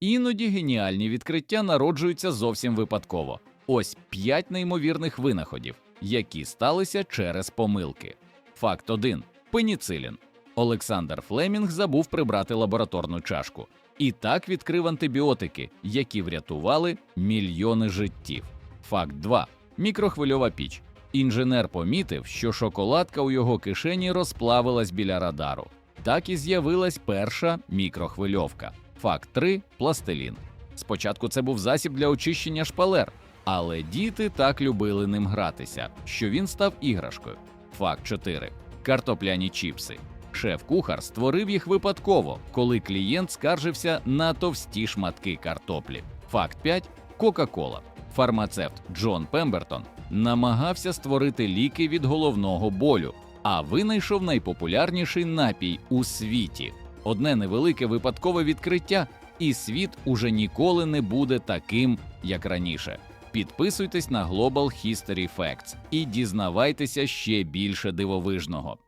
Іноді геніальні відкриття народжуються зовсім випадково. Ось п'ять неймовірних винаходів, які сталися через помилки. Факт 1. Пеніцилін. Олександр Флемінг забув прибрати лабораторну чашку. І так відкрив антибіотики, які врятували мільйони життів. Факт 2. Мікрохвильова піч. Інженер помітив, що шоколадка у його кишені розплавилась біля радару. Так і з'явилась перша мікрохвильовка. Факт 3. пластилін. Спочатку це був засіб для очищення шпалер, але діти так любили ним гратися, що він став іграшкою. Факт 4. картопляні чіпси. Шеф-кухар створив їх випадково, коли клієнт скаржився на товсті шматки картоплі. Факт 5. Кока-кола. Фармацевт Джон Пембертон намагався створити ліки від головного болю, а винайшов найпопулярніший напій у світі. Одне невелике випадкове відкриття, і світ уже ніколи не буде таким, як раніше. Підписуйтесь на Global History Facts і дізнавайтеся ще більше дивовижного.